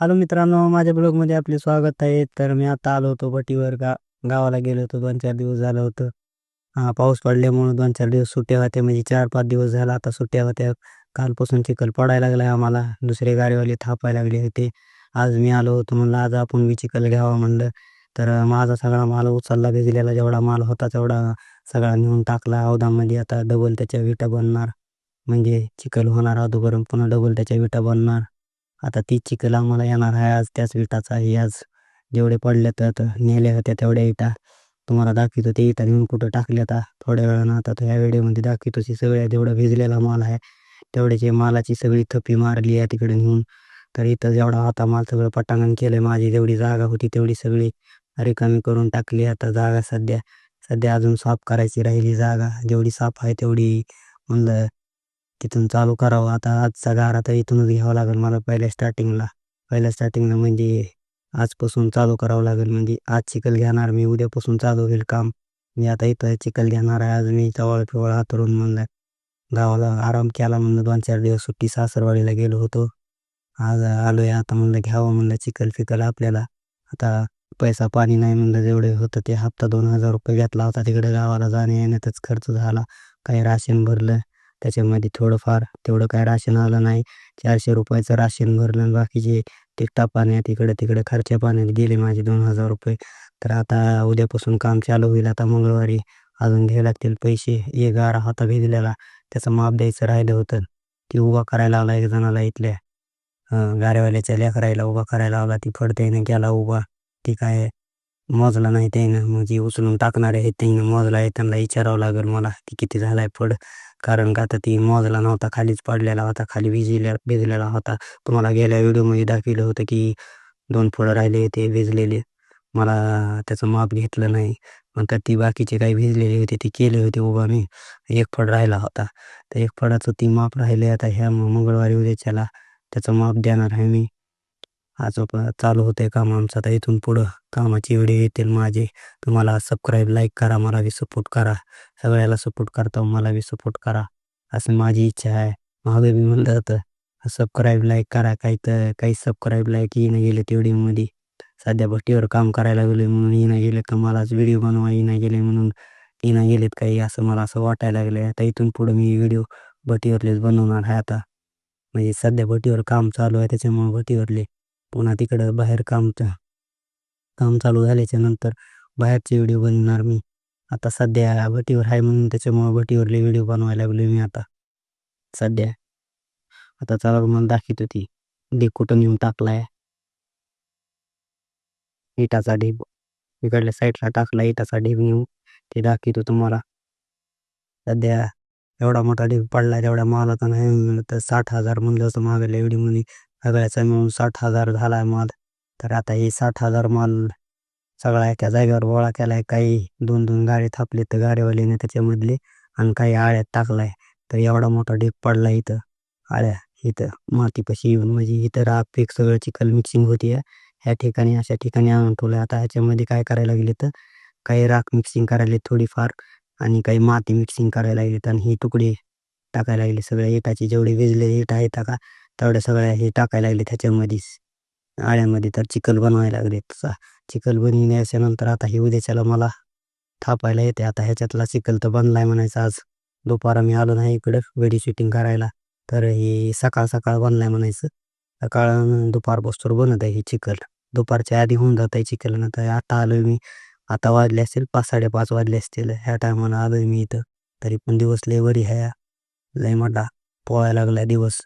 Hello मित्रांनो माझ्या ब्लॉगमध्ये आपले स्वागत आहे. तर मी आता आलो होतो भटीवर गा गावाला गेलो होतो. दोन चार दिवस झालं होतं. पाऊस पडल्यामुळं दोन चार दिवस सुट्ट्या होत्या. म्हणजे चार पाच दिवस झाला आता सुट्ट्या होत्या. कालपासून चिखल पडायला लागला आहे आम्हाला. दुसरे गाडीवाले थापायला लागले होते. आज मी आलो होतो म्हणलं आज आपण मी चिखल घ्यावा म्हणलं. तर माझा सगळा माल उचलला भिजलेला जेवढा माल होता तेवढा सगळा नेऊन टाकला. अवधामध्ये आता डबल त्याच्या विटा बनणार. म्हणजे चिखल होणार अगोदर पुन्हा डबल त्याच्या विटा बनणार. आता ती चिखल आम्हाला येणार आहे. आज त्याच विटाचा आहे. आज जेवढे पडले तर नेल्या होत्या तेवढ्या इटा तुम्हाला दाखवतो ते इटा नेऊन कुठं टाकल्या आता. थोड्या वेळानं आता तो ह्या व्हिडिओमध्ये दाखवतो ती सगळ्या जेवढा भिजलेला माल आहे तेवढ्याची मालाची सगळी थप्पी मारली आहे तिकडे नेऊन. तर इथं जेवढा होता माल सगळं पटांगण केलं माझी जेवढी जागा होती तेवढी सगळी रिकामी करून टाकली आता जागा सध्या. सध्या अजून साफ करायची राहिली जागा. जेवढी साफ आहे तेवढी म्हणलं तिथून चालू करावं. आता आजचा गारा तर इथूनच घ्यावं लागेल मला पहिल्या स्टार्टिंगला पहिल्या स्टार्टिंगला म्हणजे आजपासून चालू करावं लागेल. म्हणजे आज चिखल घेणार मी उद्यापासून चालू होईल काम. मी आता इथं चिखल घेणार आहे. आज मी चवळ पिवळ हातरून म्हणलं गावाला आराम केला म्हणलं. दोन चार दिवस सुट्टी सासरवाडीला गेलो होतो. आज आलो आहे आता म्हणलं घ्यावं म्हणलं चिखल फिकल आपल्याला. आता पैसा पाणी नाही म्हणलं जेवढे होतं ते हप्ता दोन हजार रुपये घेतला होता. तिकडे गावाला जाणे येण्यातच खर्च झाला. काही राशन भरलं. त्याच्यामध्ये थोडंफार तेवढं काय राशन आलं नाही. चारशे रुपयाचं राशन भरलं आणि बाकीचे तिकटा पाण्यात इकडं तिकडं खर्च्या पाण्यात गेले माझे दोन हजार रुपये. तर आता उद्यापासून काम चालू होईल. आता मंगळवारी अजून घ्यावे लागतील पैसे. एक गारा हाता भिजलेला त्याचं माप द्यायचं राहिलं होतं. ती उभा करायला आला एक जणाला इथल्या गारेवाल्याच्या लेकरायला उभा करायला आला. ती फडतेनं गेला उभा. ती काय मोजला नाही त्यानं म्हणजे उचलून टाकणार आहे त्यानं मोजला आहे. त्यांना विचारावं लागेल मला ती किती झालाय फड. कारण का तर ती मोजला नव्हता खालीच पडलेला होता खाली भिजल्या भिजलेला होता. तुम्हाला गेल्या व्हिडिओमध्ये दाखवलं होतं की दोन फळं राहिले होते भिजलेले. मला त्याचं माप घेतलं नाही. नंतर ती बाकीचे काही भिजलेले होते ते केले होते उभा मी. एक फळ राहिला होता. तर एक फळाचं ती माप राहिले. आता ह्या मंगळवारी उद्याच्याला त्याचं माप देणार आहे मी. आजोबा चालू होते काम आमचं. आता इथून पुढं कामाची व्हिडिओ येतील माझे. तुम्हाला सबस्क्राईब लाईक करा मला बी सपोर्ट करा. सगळ्याला सपोर्ट करता हो, मला बी सपोर्ट करा. असं माझी इच्छा आहे. मागे बी म्हणलं होतं सबस्क्राईब लाईक करा. काही तर काही सबस्क्राईब लाईक येणं गेले तेवढीमध्ये सध्या भट्टीवर काम करायला गेले म्हणून येणं गेले तर मलाच व्हिडिओ बनवा येणं गेले म्हणून येणं गेलेत काही असं मला असं वाटायला लागलं आता इथून पुढं मी व्हिडिओ भट्टीवरलेच बनवणार आहे आता. म्हणजे सध्या भट्टीवर काम चालू आहे त्याच्यामुळे भट्टीवरले पुन्हा तिकडं बाहेर काम काम चालू झाल्याच्यानंतर बाहेरचे व्हिडिओ बनवणार मी. आता सध्या भटीवर आहे म्हणून त्याच्यामुळे भटीवरले व्हिडिओ बनवायला लागलो मी आता. सध्या. आता चला मला दाखवतो ती. ढीप कुठं नेऊन टाकलाय. इटाचा ढीप इकडल्या साईडला टाकला इटाचा ढीप नेऊन ते दाखवतो तुम्हाला. सध्या एवढा मोठा ढीप पडला तेवढ्या माल नाही मिळत. तर साठ हजार म्हणलं होतं मागल्या व्हिडिओमध्ये सगळ्याचा मिळून साठ हजार झाला आहे माल. तर आता हे साठ हजार माल सगळा एका जागेवर गोळा केला आहे काही दोन दोन गाडी थापले तर गाडीवाल्याने त्याच्यामधले आणि काही आळ्यात टाकला आहे तर एवढा मोठा ढीप पडला इथं. आळ्या इथं. मातीपाशी येऊन म्हणजे इथं राग पीक सगळं चिखल मिक्सिंग होती ह्या ठिकाणी अशा ठिकाणी आणून ठेवलं आता ह्याच्यामध्ये काय करायला लागले तर काही राख मिक्सिंग करायला थोडीफार आणि काही माती मिक्सिंग करायला लागलीत आणि ही तुकडे टाकायला लागले. सगळ्या इटाचे जेवढे विजले इटा येता का तेवढ्या सगळ्या हे टाकायला लागले त्याच्यामध्येच. आळ्यामध्ये तर चिखल बनवायला लागले. तसा चिखल बनविण्याच्या नंतर आता हे उद्याच्याला मला थापायला येते. आता ह्याच्यातला चिखल तर बनलाय म्हणायचं आज. दुपारा मी आलो नाही इकडं वेडी शूटिंग करायला. तर हे सकाळ सकाळ बनलाय म्हणायचं. सकाळ दुपार बसतोर बनत आहे हे चिखल. दुपारच्या आधी होऊन जात आहे चिखल. नंतर आता आलो मी. आता वाजले असतील पाच साडेपाच वाजले असतील. ह्या टायमाला आलो मी इथं. तरी पण दिवस लय बरी ह्या. लय मोठा पोहायला लागला दिवस.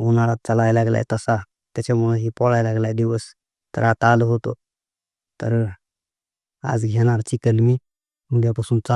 उन्हाळा चालायला लागलाय तसा. त्याच्यामुळे ही पोळायला लागलाय दिवस. तर आता आलो होतो. तर आज घेणार चिकन मी. उद्यापासून चाल